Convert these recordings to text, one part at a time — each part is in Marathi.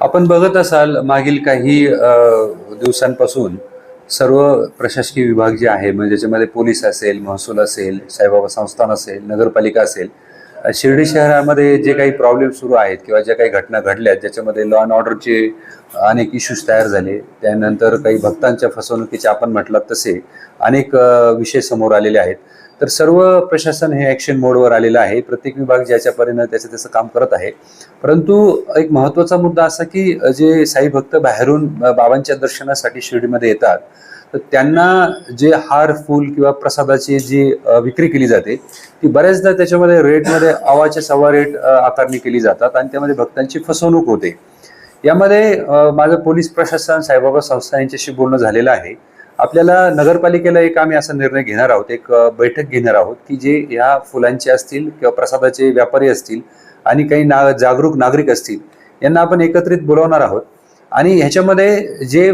आपण बघत असाल मागील काही दिवसांपासून सर्व प्रशासकीय विभाग जे आहे म्हणजे ज्याच्यामध्ये पोलीस असेल महसूल असेल साईबाबा संस्थान असेल नगरपालिका असेल शिर्डी शहरामध्ये जे काही प्रॉब्लेम सुरू आहेत किंवा ज्या काही घटना घडल्यात ज्याच्यामध्ये लॉ अँड ऑर्डरचे अनेक इश्यूज तयार झाले. त्यानंतर काही भक्तांच्या फसवणुकीचे आपण म्हटलात तसे अनेक विषय समोर आलेले आहेत. तर सर्व प्रशासन हे ॲक्शन मोडवर आलेलं आहे. प्रत्येक विभाग ज्याच्या परीनं त्याचं त्याचं काम करत आहे. परंतु एक महत्त्वाचा मुद्दा असा की जे साई भक्त बाहेरून बाबांच्या दर्शनासाठी शिर्डीमध्ये येतात तर त्यांना जे हार फूल किंवा प्रसादाची जी विक्री केली जाते ती बऱ्याचदा त्याच्यामध्ये रेटमध्ये आवाच्या सव्वा रेट आकारणी केली जातात आणि त्यामध्ये भक्तांची फसवणूक होते. यामध्ये माझं पोलीस प्रशासन साईबाबा संस्था यांच्याशी बोलणं झालेलं आहे. आपल्याला नगरपालिकेला एक आम्ही असा निर्णय घेणार आहोत एक बैठक घेणार आहोत की जे ह्या फुलांचे असतील किंवा प्रसादाचे व्यापारी असतील आणि काही ना जागरूक नागरिक असतील यांना आपण एकत्रित बोलावणार आहोत. आणि ह्याच्यामध्ये जे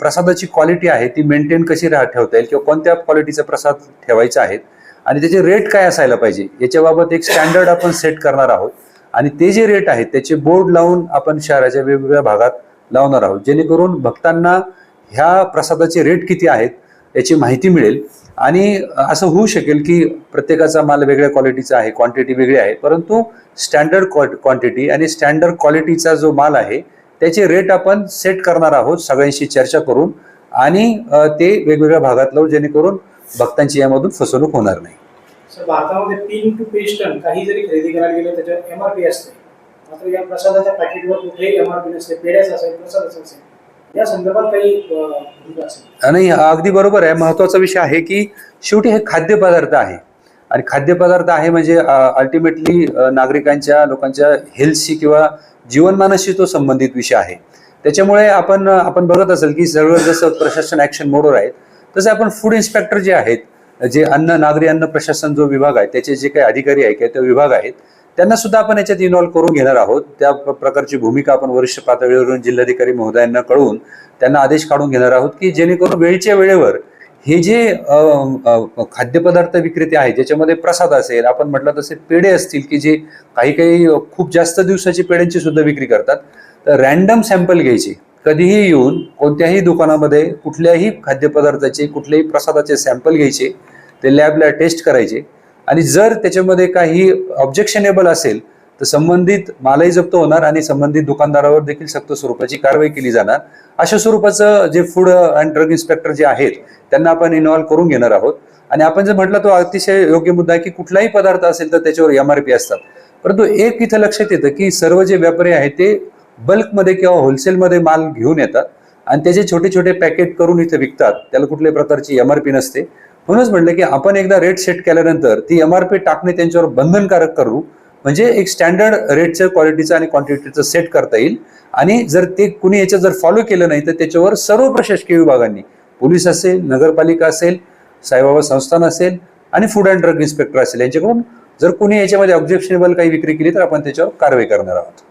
प्रसादाची क्वालिटी आहे ती मेंटेन कशी राह ठेवता येईल किंवा कोणत्या क्वालिटीचा प्रसाद ठेवायचा आहे आणि त्याचे रेट काय असायला पाहिजे याच्याबाबत एक स्टँडर्ड आपण सेट करणार आहोत. आणि ते जे रेट आहेत त्याचे बोर्ड लावून आपण शहराच्या वेगवेगळ्या भागात लावणार आहोत. जेणेकरून भक्तांना ह्या प्रसादाचे रेट किती आहेत याची माहिती मिळेल. आणि असं होऊ शकेल की प्रत्येकाचा माल वेगळ्या क्वालिटीचा आहे क्वांटिटी वेगळी आहे परंतु स्टँडर्ड क्वांटिटी आणि स्टँडर्ड क्वालिटीचा जो माल आहे त्याचे रेट आपण सेट करणार आहोत सगळ्यांशी चर्चा करून. आणि ते वेगवेगळ्या भागात लावू जेणेकरून भक्तांची यामधून फसवणूक होणार नाही. सर भारतामध्ये तीन टू काही जरी खरेदी करायला गेलं त्याच्यावर असते. मात्र या प्रसादाच्या पॅकेटवर कुठेही नसते पेढ्याचं असेल प्रसादाचं असेल या संदर्भात काही आणि अगदी बरोबर आहे. महत्त्वाचा विषय आहे की शेवटी हे खाद्यपदार्थ आहे. आणि खाद्यपदार्थ आहे म्हणजे अल्टिमेटली नागरिकांच्या लोकांच्या हेल्थशी किंवा जीवनमानाशी तो संबंधित विषय आहे. त्याच्यामुळे आपण आपण बघत असेल की सर्व जसं प्रशासन ऍक्शन मोडवर आहेत तसे आपण फूड इन्स्पेक्टर जे आहेत जे अन्न नागरी अन्न प्रशासन जो विभाग आहे त्याचे जे काही अधिकारी आहे किंवा ते विभाग आहेत त्यांना सुद्धा आपण याच्यात इन्व्हॉल्व्ह करून घेणार आहोत. त्या प्र- प्रकारची भूमिका आपण वरिष्ठ पातळीवरून जिल्हाधिकारी महोदयांना कळवून त्यांना आदेश काढून घेणार आहोत की जेणेकरून वेळच्या वेळेवर हे जे खाद्यपदार्थ विक्रेते आहेत ज्याच्यामध्ये प्रसाद असेल आपण म्हटलं तसे पेढे असतील की जे काही काही खूप जास्त दिवसाची पेढ्यांची सुद्धा विक्री करतात तर रॅन्डम सॅम्पल घ्यायचे. कधीही येऊन कोणत्याही दुकानामध्ये कुठल्याही खाद्यपदार्थाचे कुठल्याही प्रसादाचे सॅम्पल घ्यायचे ते लॅबला टेस्ट करायचे. आणि जर त्याच्यामध्ये काही ऑब्जेक्शनेबल असेल तर संबंधित मालही जप्त होणार आणि संबंधित दुकानदारावर देखील सक्त स्वरूपाची कारवाई केली जाणार. अशा स्वरूपाचं जे फूड अँड ड्रग इन्स्पेक्टर जे आहेत त्यांना आपण इन्व्हॉल्व्ह करून घेणार आहोत. आणि आपण जर म्हटलं तो अतिशय योग्य मुद्दा आहे की कुठलाही पदार्थ असेल तर त्याच्यावर एम आर पी असतात. परंतु एक इथं लक्षात येतं की सर्व जे व्यापारी आहेत ते बल्कमध्ये किंवा होलसेलमध्ये माल घेऊन येतात आणि त्याचे छोटे छोटे पॅकेट करून इथे विकतात. त्याला कुठल्याही प्रकारची एम आर पी नसते. म्हणूनच म्हटलं की आपण एकदा रेट सेट केल्यानंतर ती एम आर पी टाकणे त्यांच्यावर बंधनकारक करू. म्हणजे एक स्टँडर्ड रेटचं क्वालिटीचं आणि क्वांटिटीचं सेट करता येईल. आणि जर ते कुणी याच्यात जर फॉलो केलं नाही तर त्याच्यावर सर्व प्रशासकीय विभागांनी पोलीस असेल नगरपालिका असेल साईबाबा संस्थान असेल आणि फूड अँड ड्रग इन्स्पेक्टर असेल यांच्याकडून जर कुणी याच्यामध्ये ऑब्जेक्शनेबल काही विक्री केली तर आपण त्याच्यावर कारवाई करणार आहोत.